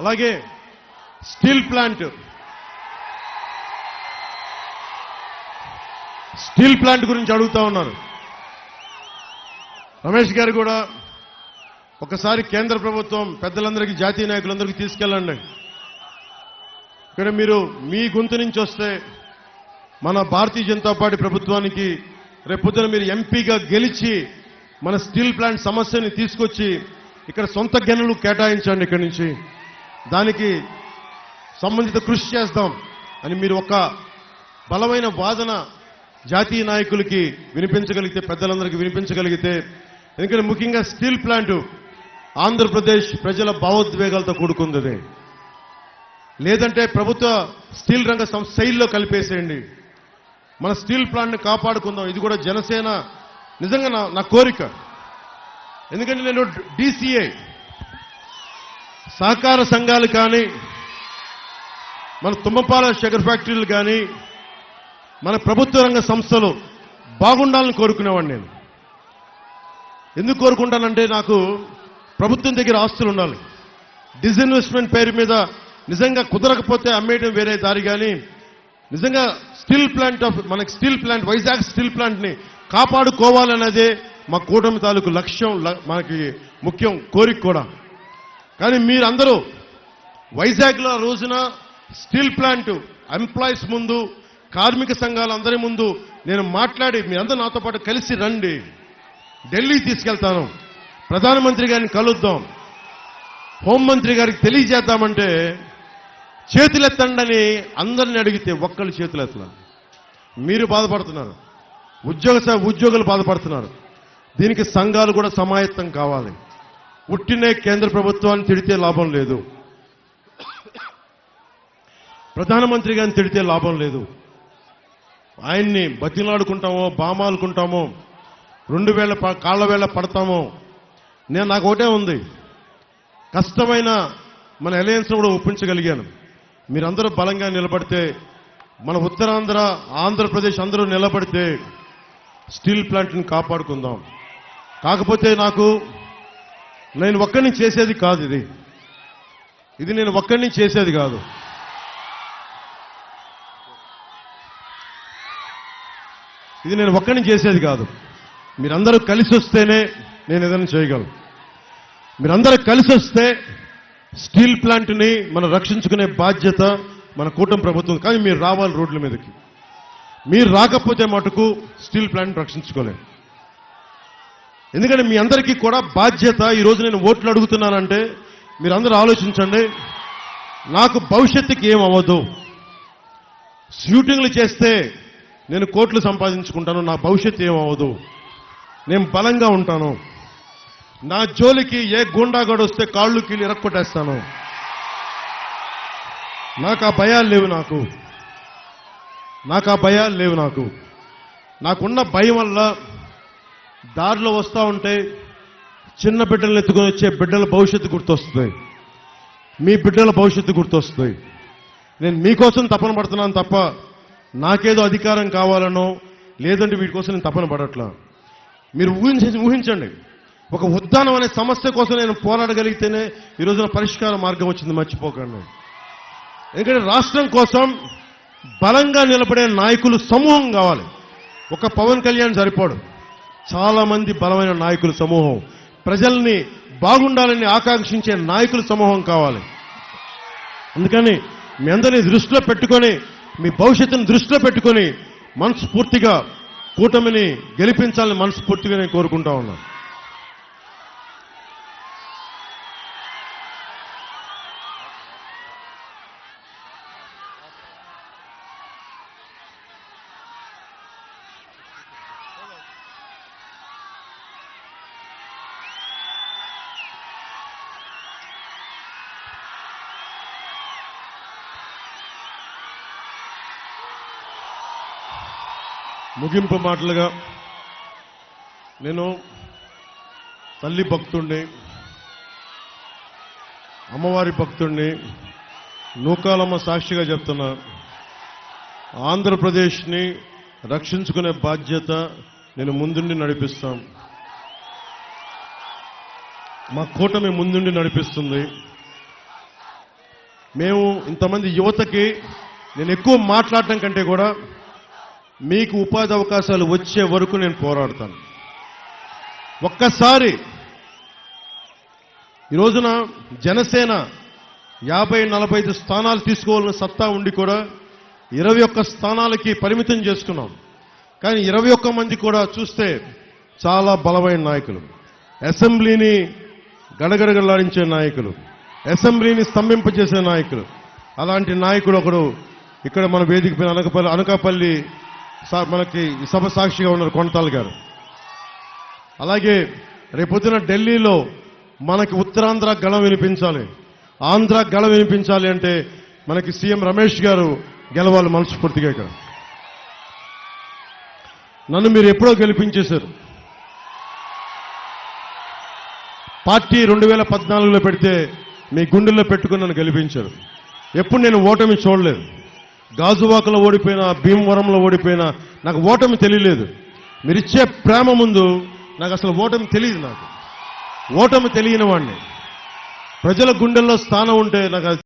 అలాగే steel plant. Steel plant గురించి అడుగుతా ఉన్నారు రమేష్ గారు కూడా ఒకసారి కేంద్ర ప్రభుత్వం పెద్దలందరికీ జాతీయ నాయకులందరికీ తీసుకెళ్ళండి. ఇక్కడ మీరు మీ గొంతు నుంచి వస్తే మన భారతీయ జనతా పార్టీ ప్రభుత్వానికి రేపొద్దున మీరు ఎంపీగా గెలిచి మన స్టీల్ ప్లాంట్ సమస్యని తీసుకొచ్చి ఇక్కడ సొంత గనులు కేటాయించండి ఇక్కడి నుంచి. దానికి సంబంధిత కృషి చేస్తాం అని మీరు ఒక బలమైన వాదన జాతీయ నాయకులకి వినిపించగలిగితే పెద్దలందరికీ వినిపించగలిగితే ఎందుకంటే ముఖ్యంగా స్టీల్ ప్లాంట్ ఆంధ్రప్రదేశ్ ప్రజల భావోద్వేగాలతో కూడుకుంది లేదంటే ప్రభుత్వ స్టీల్ రంగ శైలిలో కలిపేసేయండి. మన స్టీల్ ప్లాంట్ని కాపాడుకుందాం. ఇది కూడా జనసేన. నిజంగా నా నా కోరిక. ఎందుకంటే నేను డీసీఏ. సహకార సంఘాలు కానీ మన తుమ్మపాల షుగర్ ఫ్యాక్టరీలు కానీ మన ప్రభుత్వ రంగ సంస్థలు బాగుండాలని కోరుకునేవాడిని నేను. ఎందుకు కోరుకుంటానంటే నాకు ప్రభుత్వం దగ్గర ఆస్తులు ఉండాలి. డిస్ఇన్వెస్ట్మెంట్ పేరు మీద నిజంగా కుదరకపోతే అమ్మేయడం వేరే దారి కానీ నిజంగా స్టీల్ ప్లాంట్ ఆఫ్ మనకి స్టీల్ ప్లాంట్ వైజాగ్ స్టీల్ ప్లాంట్ని కాపాడుకోవాలన్నదే మా కూటమి తాలూకు లక్ష్యం ల- మనకి ముఖ్యం కోరిక కూడా. కానీ మీరందరూ వైజాగ్లో రోజున స్టీల్ ప్లాంట్ ఎంప్లాయీస్ ముందు కార్మిక సంఘాలందరి ముందు నేను మాట్లాడి మీ అందరూ నాతో పాటు కలిసి రండి. ఢిల్లీ తీసుకెళ్తాను. ప్రధానమంత్రి గారిని కలుద్దాం. హోంమంత్రి గారికి తెలియజేద్దామంటే చేతులెత్తండని అందరిని అడిగితే ఒక్కళ్ళు చేతులెత్తల మీరు బాధపడుతున్నారు. ఉద్యోగ ఉద్యోగులు బాధపడుతున్నారు. దీనికి సంఘాలు కూడా సమాయత్తం కావాలి. ఉట్టినే కేంద్ర ప్రభుత్వాన్ని తిడితే లాభం లేదు. ప్రధానమంత్రి గారిని తిడితే లాభం లేదు. ఆయన్ని బతిలాడుకుంటామో బామాలుకుంటామో రెండు వేల ప- కాళ్ళ వేళ పడతామో. నేను నాకు ఒకటే ఉంది. కష్టమైన మన అలయన్స్ కూడా ఒప్పించగలిగాను. మీరందరూ బలంగా నిలబడితే మన ఉత్తరాంధ్ర ఆంధ్రప్రదేశ్ అందరూ నిలబడితే స్టీల్ ప్లాంట్ని కాపాడుకుందాం. కాకపోతే నాకు నేను ఒక్కడిని చేసేది కాదు ఇది. ఇది నేను ఒక్కడిని చేసేది కాదు. ఇది నేను ఒక్కడిని చేసేది కాదు. మీరందరూ కలిసి వస్తేనే నేను ఏదైనా చేయగలను. మీరందరూ కలిసి వస్తే స్టీల్ ప్లాంట్ని మనం రక్షించుకునే బాధ్యత మన కూటమి ప్రభుత్వం కానీ మీరు రావాలి రోడ్ల మీదకి. మీరు రాకపోతే మటుకు స్టీల్ ప్లాంట్ రక్షించుకోలేము ఎందుకంటే మీ అందరికీ కూడా బాధ్యత ఈరోజు నేను ఓట్లు అడుగుతున్నానంటే మీరందరూ ఆలోచించండి. నాకు భవిష్యత్తుకి ఏం అవ్వదు. షూటింగ్లు చేస్తే నేను కోట్లు సంపాదించుకుంటాను నా భవిష్యత్తు ఏం అవ్వదు. నేను బలంగా ఉంటాను. నా జోలికి ఏ గుండాగాడు వస్తే కాళ్ళు కీళ్ళు ఇరక్కొట్టేస్తాను నాకు ఆ భయాలు లేవు నాకు. నాకు ఆ భయాలు లేవు నాకు. నాకున్న భయం వల్ల దారిలో వస్తూ ఉంటే చిన్న బిడ్డలను ఎత్తుకొని వచ్చే బిడ్డల భవిష్యత్తు గుర్తొస్తుంది. మీ బిడ్డల భవిష్యత్తు గుర్తొస్తుంది. నేను మీకోసం తపన పడుతున్నాను తప్ప నాకేదో అధికారం కావాలనో లేదంటే వీటి కోసం నేను తపన పడట్లా. మీరు ఊహించ ఊహించండి. ఒక ఉద్దానం అనే సమస్య కోసం నేను పోరాడగలిగితేనే ఈ రోజున పరిష్కార మార్గం వచ్చింది మర్చిపోకండి. ఎందుకంటే రాష్ట్రం కోసం బలంగా నిలబడే నాయకులు సమూహం కావాలి. ఒక పవన్ కళ్యాణ్ సరిపోడు. చాలా మంది బలమైన నాయకుల సమూహం. ప్రజల్ని బాగుండాలని ఆకాంక్షించే నాయకుల సమూహం కావాలి. అందుకని మీ అందరినీ దృష్టిలో పెట్టుకొని మీ భవిష్యత్తును దృష్టిలో పెట్టుకొని మనస్ఫూర్తిగా కూటమిని గెలిపించాలని మనస్ఫూర్తిగా నేను కోరుకుంటా ఉన్నాను. ముగింపు మాటలుగా నేను తల్లి భక్తుణ్ణి అమ్మవారి భక్తుణ్ణి నూకాలమ్మ సాక్షిగా చెప్తున్నా. ఆంధ్రప్రదేశ్ని రక్షించుకునే బాధ్యత నేను ముందుండి నడిపిస్తాం. మా కూటమి ముందుండి నడిపిస్తుంది. మేము ఇంతమంది యువతకి నేను ఎక్కువ మాట్లాడటం కంటే కూడా మీకు ఉపాధి అవకాశాలు వచ్చే వరకు నేను పోరాడతాను. ఒక్కసారి ఈ రోజున జనసేన యాభై నలభై ఐదు స్థానాలు తీసుకోవాలని సత్తా ఉండి కూడా ఇరవై ఒక్క స్థానాలకి పరిమితం చేసుకున్నాం. కానీ ఇరవై ఒక్క మంది కూడా చూస్తే చాలా బలమైన నాయకులు. అసెంబ్లీని గడగడగలాడించే నాయకులు. అసెంబ్లీని స్తంభింపజేసే నాయకులు. అలాంటి నాయకుడు ఒకడు ఇక్కడ మన వేదిక పైన అనకపల్లి అనకాపల్లి సార్ మనకి సభ సాక్షిగా ఉన్నారు కొండతాల్ గారు. అలాగే రేపొద్దున ఢిల్లీలో మనకి ఉత్తరాంధ్ర గళం వినిపించాలి. ఆంధ్ర గళం వినిపించాలి అంటే మనకి సీఎం రమేష్ గారు గెలవాలి మనస్ఫూర్తిగా ఇక్కడ. నన్ను మీరు ఎప్పుడో గెలిపించేశారు. పార్టీ రెండు వేల పద్నాలుగులో పెడితే మీ గుండెల్లో పెట్టుకుని నన్ను గెలిపించారు. ఎప్పుడు నేను ఓటమి చూడలేదు. గాజువాకలో ఓడిపోయినా భీమవరంలో ఓడిపోయినా నాకు ఓటమి తెలియలేదు. మీరిచ్చే ప్రేమ ముందు నాకు అసలు ఓటమి తెలియదు నాకు. ఓటమి తెలియని వాడిని. ప్రజల గుండెల్లో స్థానం ఉంటే నాకు